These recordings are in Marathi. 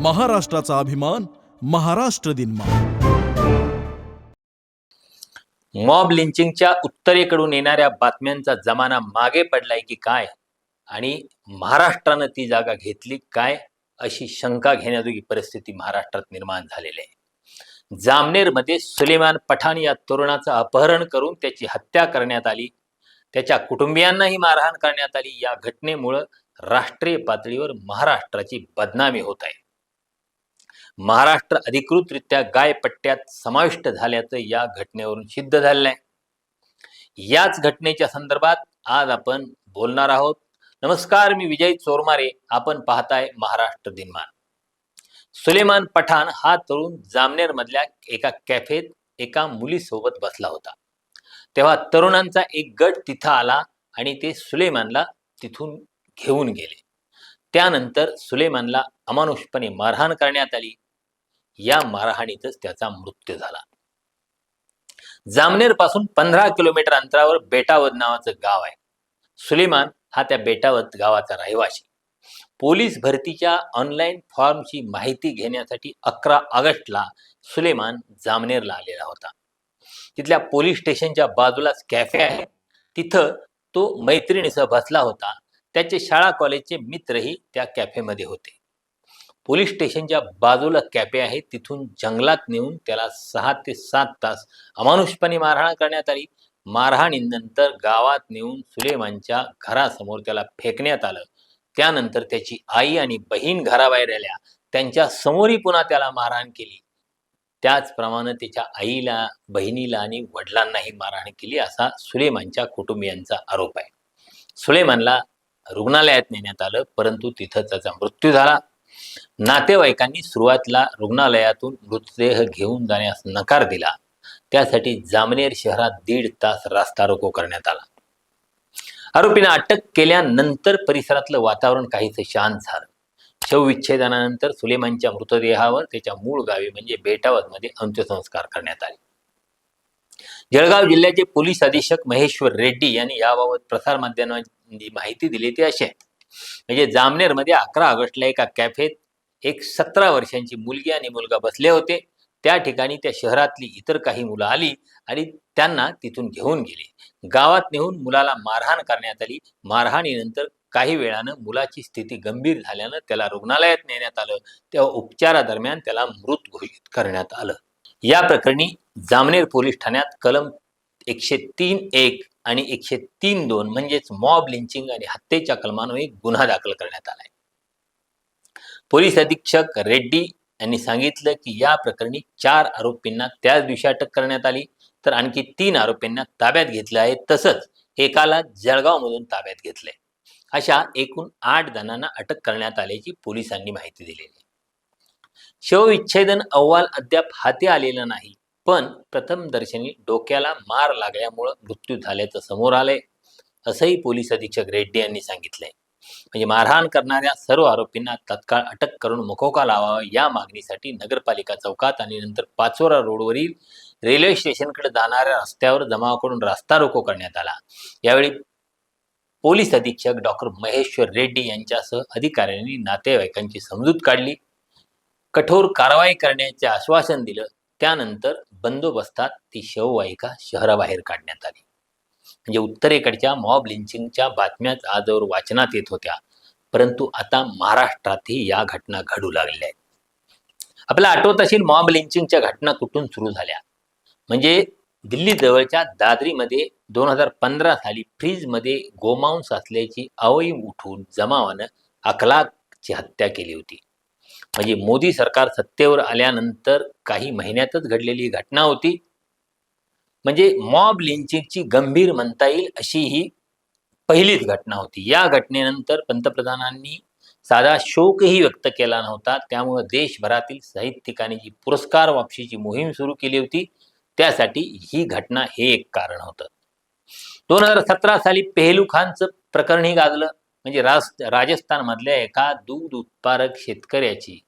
महाराष्ट्राचा अभिमान महाराष्ट्र दिन मॉब लिंचिंगच्या उत्तरेकडून येणाऱ्या बातम्यांचा जमाना मागे पडलाय की काय? आणि महाराष्ट्रानं ती जागा घेतली काय? अशी शंका घेण्याजोगी परिस्थिती महाराष्ट्रात निर्माण झालेली आहे. जामनेरमध्ये सुलेमान पठाण या तरुणाचं अपहरण करून त्याची हत्या करण्यात आली. त्याच्या कुटुंबियांनाही मारहाण करण्यात आली. या घटनेमुळं राष्ट्रीय पातळीवर महाराष्ट्राची बदनामी होत आहे. महाराष्ट्र अधिकृतरित्या गायपट्ट्यात समाविष्ट झाल्याचं या घटनेवरून सिद्ध झालेलं आहे. याच घटनेच्या संदर्भात आज आपण बोलणार आहोत. नमस्कार मी विजय चोरमारे. आपण पाहताय महाराष्ट्र दिनमान. सुलेमान पठाण हा तरुण जामनेर मधल्या एका कॅफेत एका मुलीसोबत बसला होता. तेव्हा तरुणांचा एक गट तिथं आला आणि ते सुलेमानला तिथून घेऊन गेले. त्यानंतर सुलेमानला अमानुषपणे मारहाण करण्यात आली. या मारहाणीतच त्याचा मृत्यू झाला. जामनेरपासून पंधरा किलोमीटर अंतरावर बेटावद नावाचं गाव आहे. सुलेमान हा त्या बेटावद गावाचा रहिवासी. पोलीस भरतीच्या ऑनलाईन फॉर्मची माहिती घेण्यासाठी अकरा ऑगस्टला सुलेमान जामनेरला आलेला होता. तिथल्या पोलीस स्टेशनच्या बाजूलाच कॅफे आहे. तिथं तो मैत्रिणीसह बसला होता. त्याचे शाळा कॉलेजचे मित्रही त्या कॅफेमध्ये होते. पोलीस स्टेशनच्या बाजूला कॅफे आहे. तिथून जंगलात नेऊन त्याला सहा ते सात तास अमानुषपणे मारहाण करण्यात आली. मारहाणीनंतर गावात नेऊन सुलेमानच्या घरासमोर त्याला फेकण्यात आलं. त्यानंतर त्याची आई आणि बहीण घराबाहेर आल्या. त्यांच्या समोरही पुन्हा त्याला मारहाण केली. त्याचप्रमाणे त्याच्या आईला बहिणीला आणि वडिलांनाही मारहाण केली असा सुलेमानच्या कुटुंबियांचा आरोप आहे. सुलेमानला रुग्णालयात नेण्यात आलं परंतु तिथं त्याचा मृत्यू झाला. नातेवाईकांनी सुरुवातीला रुग्णालयातून मृतदेह घेऊन जाण्यास नकार दिला. त्यासाठी जामनेर शहरात दीड तास रास्ता रोको करण्यात आला. आरोपींना अटक केल्यानंतर परिसरातलं वातावरण काहीच शांत झालं. शवविच्छेदनानंतर सुलेमानच्या मृतदेहावर त्याच्या मूळ गावी म्हणजे बेटावत मध्ये अंत्यसंस्कार करण्यात आले. जळगाव जिल्ह्याचे पोलीस अधीक्षक महेश्वर रेड्डी यांनी याबाबत प्रसारमाध्यमांनी माहिती दिली ती अशी आहे. म्हणजे जामनेरमध्ये अकरा ऑगस्टला एका कॅफेत एक सतरा वर्षांची मुलगी आणि मुलगा बसले होते. त्या ठिकाणी त्या शहरातली इतर काही मुलं आली आणि त्यांना तिथून घेऊन गेले. गावात नेऊन मुलाला मारहाण करण्यात आली. मारहाणीनंतर काही वेळानं मुलाची स्थिती गंभीर झाल्यानं त्याला रुग्णालयात नेण्यात आलं. तेव्हा उपचारादरम्यान त्याला मृत घोषित करण्यात आलं. या प्रकरणी जामनेर पोलीस ठाण्यात कलम एकशे तीन एक आणि एकशे तीन दोन म्हणजेच मॉब लिंचिंग आणि हत्येच्या कलमांवर गुन्हा दाखल करण्यात आलाय. पोलीस अधीक्षक रेड्डी यांनी सांगितलं की या प्रकरणी चार आरोपींना त्याच दिवशी अटक करण्यात आली तर आणखी तीन आरोपींना ताब्यात घेतलं आहे तसंच एकाला जळगावमधून ताब्यात घेतलंय. अशा एकूण आठ जणांना अटक करण्यात आल्याची पोलिसांनी माहिती दिलेली आहे. शवविच्छेदन अहवाल अद्याप हाती आलेला नाही. पण प्रथम दर्शनी डोक्याला मार लागल्यामुळं मृत्यू झाल्याचं समोर आलंय. असंही पोलीस अधीक्षक रेड्डी यांनी सांगितलंय. म्हणजे मारहाण करणाऱ्या सर्व आरोपींना तत्काळ अटक करून मुखोका लावावा या मागणीसाठी नगरपालिका चौकात आणि नंतर पाचोरा रोडवरील रेल्वे स्टेशनकडे जाणाऱ्या रस्त्यावर जमाव करून रास्ता रोको करण्यात आला. यावेळी पोलीस अधीक्षक डॉक्टर महेश्वर रेड्डी यांच्यासह अधिकाऱ्यांनी नातेवाईकांची समजूत काढली. कठोर कारवाई करण्याचे आश्वासन दिलं त्यानंतर बंदोबस्तात ती शववाहिका शहराबाहेर काढण्यात आली. म्हणजे उत्तरेकडच्या मॉब लिंचिंगच्या बातम्याच आजवर वाचनात येत होत्या. परंतु आता महाराष्ट्रातही या घटना घडू लागलेल्या आहेत. आपल्या आठवत असेल मॉब लिंचिंगच्या घटना कुठून सुरू झाल्या? म्हणजे दिल्ली जवळच्या दादरीमध्ये दोन हजार पंधरा साली फ्रीजमध्ये गोमांस असल्याची अवयव उठून जमावानं अखलाकची हत्या केली होती. म्हणजे मोदी सरकार सत्तेवर आल्यानंतर काही महिन्यातच घडलेली घटना होती. म्हणजे मॉब लिंचिंगची गंभीर म्हणता येईल अशी ही पहिलीच घटना होती. या घटनेनंतर पंतप्रधानांनी साधा शोकही व्यक्त केला नव्हता. त्यामुळे देशभरातील साहित्यिकांनी जी पुरस्कार वापशीची मोहीम सुरू केली होती त्यासाठी ही घटना हे एक कारण होतं. दोन हजार सतरा साली पेहलू खानचं प्रकरणही गाजलं. म्हणजे राज राजस्थानमधल्या एका दूध उत्पादक शेतकऱ्याची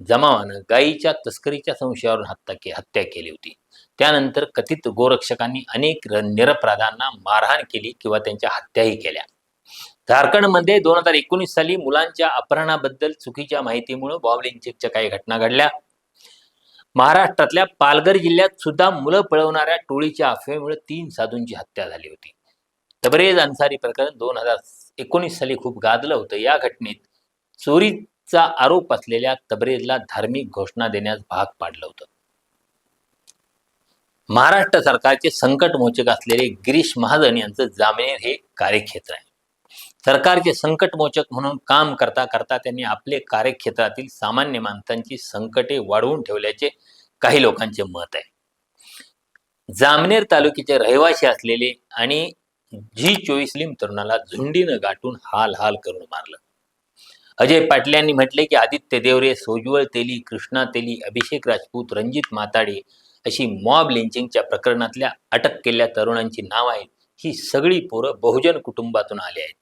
जमावानं गायीच्या तस्करीच्या संशयावरून हत्या के हत्या केली होती. त्यानंतर कथित गोरक्षकांनी अनेक निरपराधांना मारहाण केली किंवा त्यांच्या हत्याही केल्या. झारखंडमध्ये दोन हजार एकोणीस साली मुलांच्या अपहरणाबद्दल चुकीच्या माहितीमुळे बॉम्बलिंचिकच्या काही घटना घडल्या. महाराष्ट्रातल्या पालघर जिल्ह्यात सुद्धा मुलं पळवणाऱ्या टोळीच्या अफवेमुळे तीन साधूंची हत्या झाली होती. तबरेज अन्सारी प्रकरण दोन हजार एकोणीस साली खूप गाजलं होतं. या घटनेत चोरीचा आरोप असलेल्या तबरेजला धार्मिक घोषणा देण्यास भाग पाडलं होतं. महाराष्ट्र सरकारचे संकटमोचक असलेले गिरीश महाजन यांचं जामनेर हे कार्यक्षेत्र आहे. सरकारचे संकटमोचक म्हणून काम करता करता त्यांनी आपले कार्यक्षेत्रातील सामान्य माणसांची संकटे वाढवून ठेवल्याचे काही लोकांचे मत आहे. जामनेर तालुक्याचे रहिवासी असलेले आणि जी चोवीसलीम तरुणाला झुंडीनं गाठून हाल हाल करून मारलं. अजय पाटील यांनी म्हटले की आदित्य देवरे सोज्वळ तेली कृष्णा तेली अभिषेक राजपूत रणजित माताडे अशी मॉब लिंचिंगच्या प्रकरणातल्या अटक केलेल्या तरुणांची नाव आहेत. ही सगळी पोरं बहुजन कुटुंबातून आली आहेत.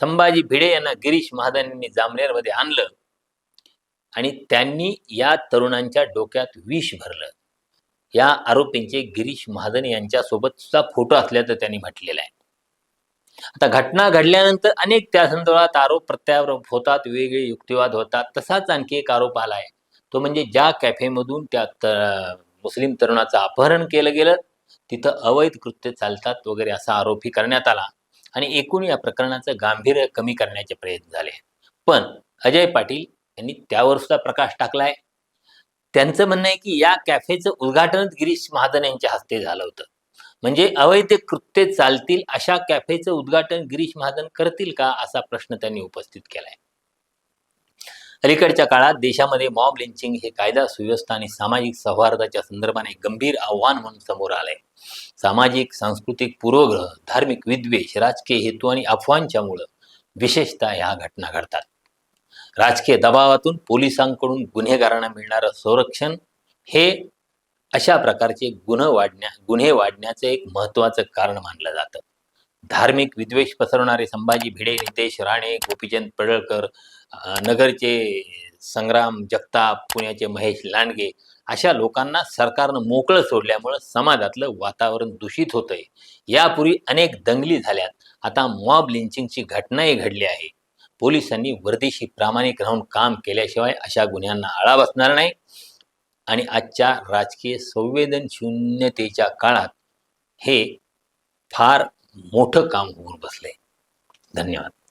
संभाजी भिडे यांना गिरीश महाजन यांनी जामनेरमध्ये आणलं आणि त्यांनी या तरुणांच्या डोक्यात विष भरलं. या आरोपींचे गिरीश महाजन यांच्यासोबतचा फोटो असल्याचं त्यांनी म्हटलेलं आहे. आता घटना घडल्यानंतर अनेक त्या संदर्भात आरोप प्रत्यारोप होतात वेगवेगळे युक्तिवाद होतात. तसाच आणखी एक आरोप आला आहे तो म्हणजे ज्या कॅफेमधून त्या मुस्लिम तरुणाचं अपहरण केलं गेलं तिथं अवैध कृत्य चालतात वगैरे असा आरोपही करण्यात आला. आणि एकूण या प्रकरणाचं गांभीर्य कमी करण्याचे प्रयत्न झाले. पण अजय पाटील यांनी त्यावर सुद्धा प्रकाश टाकलाय. त्यांचं म्हणणं आहे की या कॅफेचं उद्घाटनच गिरीश महाजन यांच्या हस्ते झालं होतं. म्हणजे अवैध कृत्य चालतील अशा कॅफेचं उद्घाटन गिरीश महाजन करतील का असा प्रश्न त्यांनी उपस्थित केलाय. अलीकडच्या काळात देशामध्ये मॉब लिंचिंग हे कायदा सुव्यवस्था आणि सामाजिक सौहार्दाच्या संदर्भाने गंभीर आव्हान म्हणून समोर आलंय. सामाजिक सांस्कृतिक पूर्वग्रह धार्मिक विद्वेष राजकीय हेतू आणि अफवांच्यामुळं विशेषतः ह्या घटना घडतात. राजकीय दबावातून पोलिसांकडून गुन्हेगारांना मिळणारं संरक्षण हे अशा प्रकारचे गुन्हे वाढण्या गुन्हे वाढण्याचं एक महत्वाचं कारण मानलं जातं. धार्मिक विद्वेष पसरवणारे संभाजी भिडे नितेश राणे गोपीचंद पडळकर नगरचे संग्राम जगताप पुण्याचे महेश लांडगे अशा लोकांना सरकारनं मोकळं सोडल्यामुळं समाजातलं वातावरण दूषित होतंय. यापूर्वी अनेक दंगली झाल्यात. आता मॉब लिंचिंगची घटनाही घडली आहे. पोलिसांनी वर्दीशी प्रामाणिक राहून काम केल्याशिवाय अशा गुन्ह्यांना आळा बसणार नाही. आणि आजच्या राजकीय संवेदनशून्यतेच्या काळात हे फार मोठं काम होऊन बसलंय. धन्यवाद.